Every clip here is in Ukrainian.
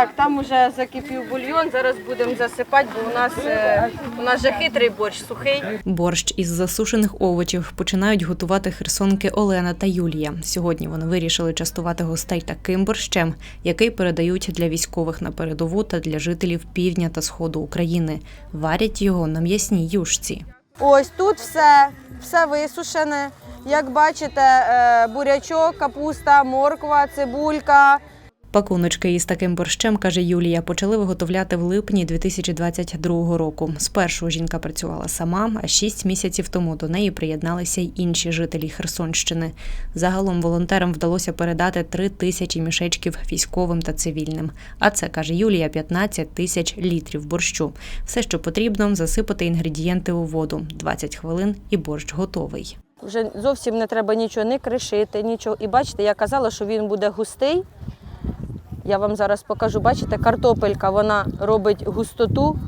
Так, там уже закипів бульйон, зараз будемо засипати, бо у нас, е, у нас же хитрий борщ, сухий. Борщ із засушених овочів починають готувати херсонки Олена та Юлія. Сьогодні вони вирішили частувати гостей таким борщем, який передають для військових на передову та для жителів півдня та сходу України. Варять його на м'ясній юшці. Ось тут все, все висушене. Як бачите, е, бурячок, капуста, морква, цибулька. Пакуночки із таким борщем, каже Юлія, почали виготовляти в липні 2022 року. Спершу жінка працювала сама, а шість місяців тому до неї приєдналися й інші жителі Херсонщини. Загалом волонтерам вдалося передати три тисячі мішечків військовим та цивільним. А це каже Юлія 15 тисяч літрів борщу. Все, що потрібно, засипати інгредієнти у воду. 20 хвилин і борщ готовий. Вже зовсім не треба нічого не кришити, нічого. І бачите, я казала, що він буде густий. Я вам зараз покажу. Бачите, картопелька вона робить густоту,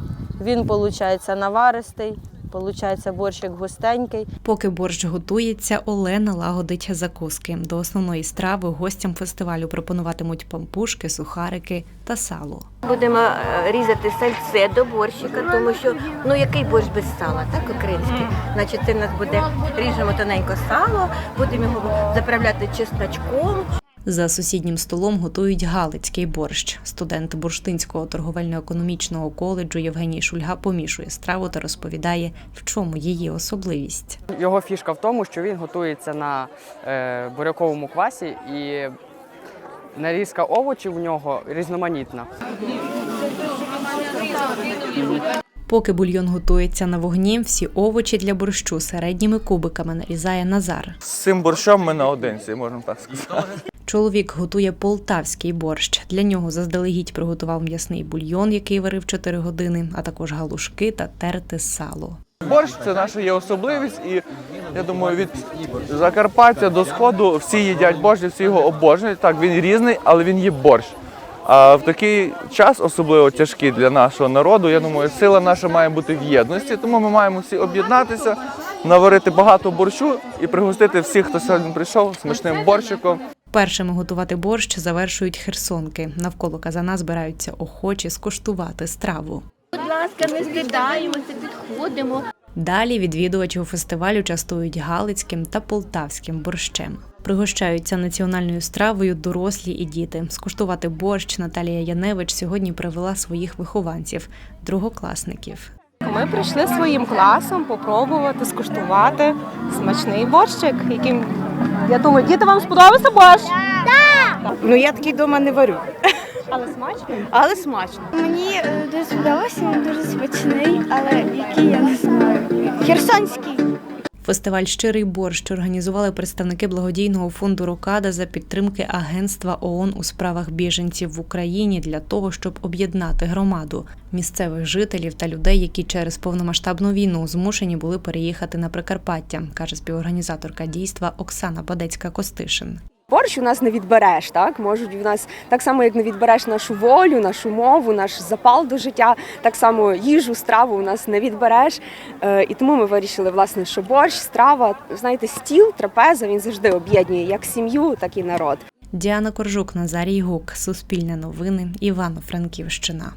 він виходить наваристий, виходить борщик густенький. Поки борщ готується, Олена лагодить закуски. До основної страви гостям фестивалю пропонуватимуть пампушки, сухарики та сало. Будемо е, різати сальце до борщика, тому що ну який борщ без сала, так український. Значить, це в нас буде ріжемо тоненько сало, будемо його заправляти чесночком. За сусіднім столом готують галицький борщ. Студент Бурштинського торговельно-економічного коледжу Євгеній Шульга помішує страву та розповідає, в чому її особливість. Його фішка в тому, що він готується на е, буряковому квасі і нарізка овочів у нього різноманітна. Поки бульйон готується на вогні, всі овочі для борщу середніми кубиками нарізає Назар. З цим борщом ми наодинці, можна так сказати. Чоловік готує полтавський борщ. Для нього заздалегідь приготував м'ясний бульйон, який варив 4 години, а також галушки та терте сало. Борщ це наша є особливість, і я думаю, від Закарпаття до Сходу всі їдять борщ, всі його обожнюють. Так, він різний, але він є борщ. А в такий час, особливо тяжкий для нашого народу, я думаю, сила наша має бути в єдності, тому ми маємо всі об'єднатися, наварити багато борщу і пригостити всіх, хто сьогодні прийшов смачним борщиком. Першими готувати борщ завершують херсонки. Навколо казана збираються охочі скуштувати страву. Будь ласка, не стидаємося, підходимо. Далі відвідувачів фестивалю частують галицьким та полтавським борщем. Пригощаються національною стравою дорослі і діти. Скуштувати борщ Наталія Яневич сьогодні привела своїх вихованців, другокласників. Ми прийшли своїм класом попробувати скуштувати смачний борщик, яким я думаю, діти вам сподобався борщ? Ну я такий вдома не варю, Але смачно. але смачно. Мені е, дуже сподобався, він дуже смачний, але який я не знаю. Херсонський. Фестиваль Щирий борщ організували представники благодійного фонду Рокада за підтримки Агентства ООН у справах біженців в Україні для того, щоб об'єднати громаду місцевих жителів та людей, які через повномасштабну війну змушені були переїхати на Прикарпаття, каже співорганізаторка дійства Оксана Бадецька Костишин. Борщ у нас не відбереш, так можуть в нас так само, як не відбереш нашу волю, нашу мову, наш запал до життя, так само їжу, страву у нас не відбереш. Е, І тому ми вирішили, власне, що борщ, страва, знаєте, стіл, трапеза він завжди об'єднує як сім'ю, так і народ. Діана Коржук, Назарій Гук, Суспільне новини, Івано-Франківщина.